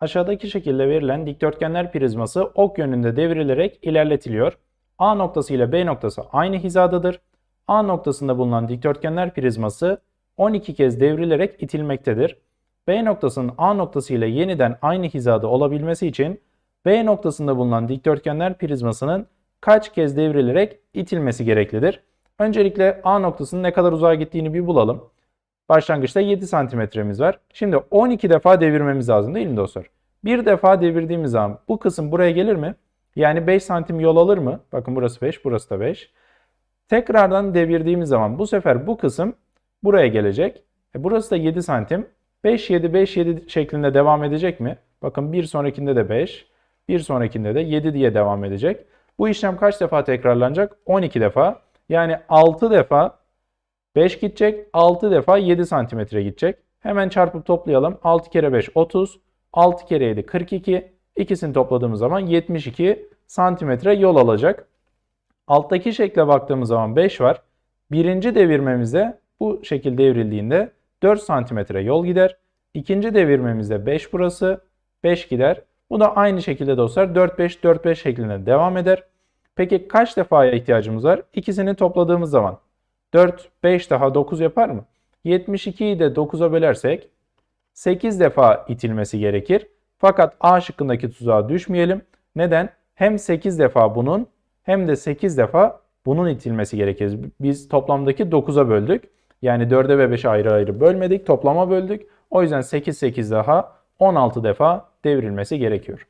Aşağıdaki şekilde verilen dikdörtgenler prizması ok yönünde devrilerek ilerletiliyor. A noktası ile B noktası aynı hizadadır. A noktasında bulunan dikdörtgenler prizması 12 kez devrilerek itilmektedir. B noktasının A noktası ile yeniden aynı hizada olabilmesi için B noktasında bulunan dikdörtgenler prizmasının kaç kez devrilerek itilmesi gereklidir? Öncelikle A noktasının ne kadar uzağa gittiğini bir bulalım. Başlangıçta 7 santimetremiz var. Şimdi 12 defa devirmemiz lazım değil mi dostlar? Bir defa devirdiğimiz zaman bu kısım buraya gelir mi? Yani 5 santim yol alır mı? Bakın burası 5, burası da 5. Tekrardan devirdiğimiz zaman bu sefer bu kısım buraya gelecek. E burası da 7 santim. 5, 7, 5, 7 şeklinde devam edecek mi? Bakın bir sonrakinde de 5, bir sonrakinde de 7 diye devam edecek. Bu işlem kaç defa tekrarlanacak? 12 defa. Yani 6 defa 5 gidecek, 6 defa 7 santimetre gidecek. Hemen çarpıp toplayalım. 6 kere 5 30, 6 kere 7 42. İkisini topladığımız zaman 72 santimetre yol alacak. Alttaki şekle baktığımız zaman 5 var. Birinci devirmemizde bu şekil devrildiğinde 4 santimetre yol gider. İkinci devirmemizde 5 burası, 5 gider. Bu da aynı şekilde dostlar 4-5 4-5 şeklinde devam eder. Peki kaç defaya ihtiyacımız var? İkisini topladığımız zaman 4, 5 daha 9 yapar mı? 72'yi de 9'a bölersek 8 defa itilmesi gerekir. Fakat A şıkkındaki tuzağa düşmeyelim. Neden? Hem 8 defa bunun hem de 8 defa bunun itilmesi gerekir. Biz toplamdaki 9'a böldük. Yani 4'e ve 5'e ayrı ayrı bölmedik. Toplama böldük. O yüzden 8 8 daha 16 defa devrilmesi gerekiyor.